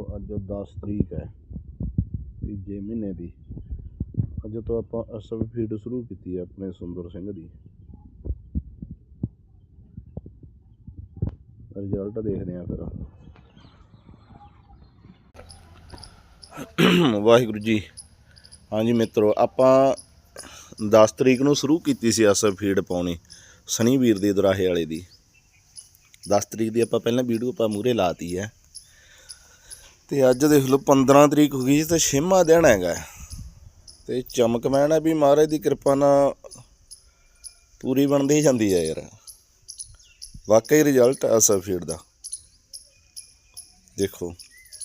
ਦੋਸਤੋ ਅੱਜ 10 ਤਰੀਕ ਹੈ ਤੀਜੇ ਮਹੀਨੇ ਦੀ। ਅੱਜ ਤੋਂ ਆਪਾਂ ਅਸਲ ਫੀਡ ਸ਼ੁਰੂ ਕੀਤੀ ਹੈ ਆਪਣੇ ਸੁੰਦਰ ਸਿੰਘ ਦੀ। ਰਿਜ਼ਲਟ ਦੇਖਦੇ ਆ ਫਿਰ। ਵਾਹਿਗੁਰੂ ਜੀ। ਹਾਂਜੀ ਮਿੱਤਰੋ, ਆਪਾਂ 10 ਤਰੀਕ ਨੂੰ ਸ਼ੁਰੂ ਕੀਤੀ ਸੀ ਅਸਲ ਫੀਡ ਪਾਉਣੀ ਸਨੀ ਵੀਰ ਦੀ ਦੁਰਾਹੇ ਵਾਲੇ ਦੀ। 10 ਤਰੀਕ ਦੀ ਆਪਾਂ ਪਹਿਲਾਂ ਵੀਡੀਓ ਆਪਾਂ ਮੂਰੇ ਲਾਤੀ ਹੈ। ਤੇ ਅੱਜ ਦੇਖ ਲਓ 15 ਤਰੀਕ ਹੋ ਗਈ ਤੇ ਛੇਵਾਂ ਦਿਨ ਹੈਗਾ ਤੇ ਚਮਕ ਮੈਣ ਹੈ ਵੀ ਮਹਾਰਾਜ ਦੀ ਕਿਰਪਾ ਨਾਲ ਪੂਰੀ ਬਣਦੀ ਹੀ ਜਾਂਦੀ ਹੈ ਯਾਰ। ਵਾਕਈ ਰਿਜ਼ਲਟ ਆ ਅਸਲ ਦਾ। ਦੇਖੋ,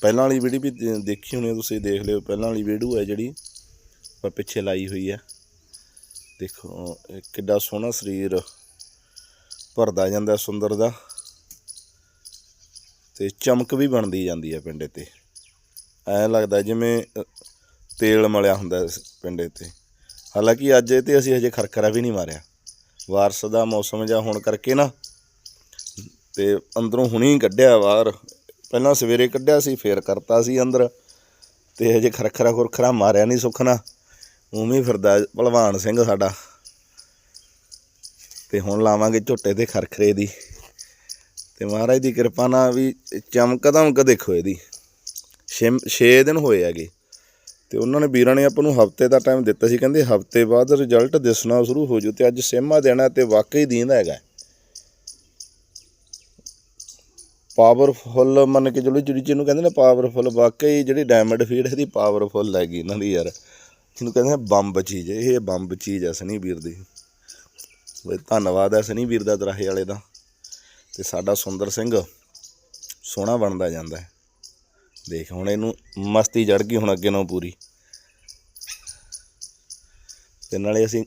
ਪਹਿਲਾਂ ਵਾਲੀ ਵੀਡੀਓ ਵੀ ਦੇ- ਦੇਖੀ ਹੋਣੀ ਤੁਸੀਂ, ਦੇਖ ਲਿਓ। ਪਹਿਲਾਂ ਵਾਲੀ ਵੀਡੀਓ ਹੈ ਜਿਹੜੀ ਪਰ ਪਿੱਛੇ ਲਾਈ ਹੋਈ ਹੈ। ਦੇਖੋ ਕਿੱਡਾ ਸੋਹਣਾ ਸਰੀਰ ਭਰਦਾ ਜਾਂਦਾ ਸੁੰਦਰ ਦਾ। ਤੇ ਚਮਕ ਵੀ ਬਣਦੀ ਜਾਂਦੀ ਹੈ ਪਿੰਡੇ ਤੇ। ਐਂ ਲੱਗਦਾ ਜਿਵੇਂ ਤੇਲ ਮਲਿਆ ਹੁੰਦਾ ਇਸ ਪਿੰਡੇ ਤੇ। ਹਾਲਾਂਕਿ ਅੱਜ ਇਹ ਤੇ ਅਸੀਂ ਹਜੇ ਖਰਖਰਾ ਵੀ ਨਹੀਂ ਮਾਰਿਆ। ਵਾਰਸ਼ ਦਾ ਮੌਸਮ ਜਿਹਾ ਹੋਣ ਕਰਕੇ ਨਾ, ਤੇ ਅੰਦਰੋਂ ਹੁਣੀ ਕੱਢਿਆ ਬਾਹਰ। ਪਹਿਲਾਂ ਸਵੇਰੇ ਕੱਢਿਆ ਸੀ, ਫੇਰ ਕਰਤਾ ਸੀ ਅੰਦਰ। ਤੇ ਹਜੇ ਖਰਖਰਾ ਖੁਰਖਰਾ ਮਾਰਿਆ ਨਹੀਂ ਸੁਖਣਾ ਉਵੇਂ ਫਿਰਦਾ ਭਲਵਾਨ ਸਿੰਘ ਸਾਡਾ। ਤੇ ਹੁਣ ਲਾਵਾਂਗੇ ਝੋਟੇ ਤੇ ਖਰਖਰੇ ਦੀ। ਤੇ ਮਹਾਰਾਜ ਦੀ ਕਿਰਪਾ ਨਾਲ ਵੀ ਚਮਕ ਧਮਕ ਦੇਖੋ ਇਹਦੀ। 6 ਦਿਨ ਹੋਏ ਹੈਗੇ। ਤੇ ਉਹਨਾਂ ਨੇ ਵੀਰਾਂ ਨੇ ਆਪਾਂ ਨੂੰ ਹਫ਼ਤੇ ਦਾ ਟਾਈਮ ਦਿੱਤਾ ਸੀ। ਕਹਿੰਦੇ ਹਫ਼ਤੇ ਬਾਅਦ ਰਿਜ਼ਲਟ ਦਿਸਣਾ ਸ਼ੁਰੂ ਹੋ ਜੂ ਤੇ ਅੱਜ ਛੇਵਾਂ ਦੇਣਾ ਹੈ ਤੇ ਵਾਕਈ ਦੀਂਦਾ ਹੈਗਾ। ਪਾਵਰਫੁੱਲ ਮੰਨ ਕੇ ਚਲੋ ਜਿਹੜੀ ਜਿਹਨੂੰ ਕਹਿੰਦੇ ਨੇ ਪਾਵਰਫੁੱਲ ਵਾਕਈ ਜਿਹੜੀ ਡਾਇਮੰਡ ਫੀਡ ਇਹਦੀ ਪਾਵਰਫੁੱਲ ਹੈਗੀ ਇਹਨਾਂ ਦੀ ਯਾਰ। ਜਿਹਨੂੰ ਕਹਿੰਦੇ ਨੇ ਬੰਬ ਚੀਜ਼, ਇਹ ਬੰਬ ਚੀਜ਼ ਹੈ ਸਨੀ ਵੀਰ ਦੀ। ਧੰਨਵਾਦ ਹੈ ਸਨੀ ਵੀਰ ਦਾ ਦਰਾਹੇ ਵਾਲੇ ਦਾ। ਤੇ ਸਾਡਾ ਸੁੰਦਰ ਸਿੰਘ ਸੋਹਣਾ ਬਣਦਾ ਜਾਂਦਾ ਹੈ। ਦੇਖ, ਹੁਣ ਇਹਨੂੰ ਮਸਤੀ ਚੜ ਗਈ ਹੁਣ ਅੱਗੇ ਨੂੰ ਪੂਰੀ। ਤੇ ਨਾਲੇ ਅਸੀਂ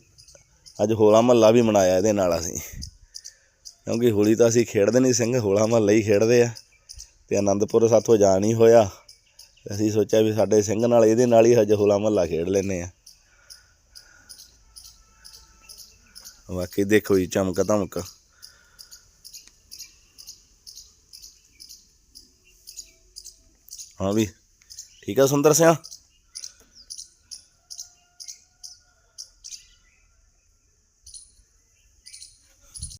ਅੱਜ ਹੋਲਾ ਮਹੱਲਾ ਵੀ ਮਨਾਇਆ ਇਹਦੇ ਨਾਲ ਅਸੀਂ। ਕਿਉਂਕਿ ਹੋਲੀ ਤਾਂ ਅਸੀਂ ਖੇਡਦੇ ਨਹੀਂ ਸਿੰਘ, ਹੋਲਾ ਮਹੱਲਾ ਹੀ ਖੇਡਦੇ ਆ। ਤੇ ਆਨੰਦਪੁਰ ਸਾਥੋਂ ਜਾ ਨਹੀਂ ਹੋਇਆ। ਅਸੀਂ ਸੋਚਿਆ ਵੀ ਸਾਡੇ ਸਿੰਘ ਨਾਲ ਇਹਦੇ ਨਾਲ ਹੀ ਅੱਜ ਹੋਲਾ ਮਹੱਲਾ ਖੇਡ ਲੈਨੇ ਆ। ਬਾਕੀ ਦੇਖੋ ਜੀ ਚਮਕ ਧਮਕ ਹਾਂ ਵੀ। ਠੀਕ ਆ ਸੁੰਦਰ ਸਿਆ?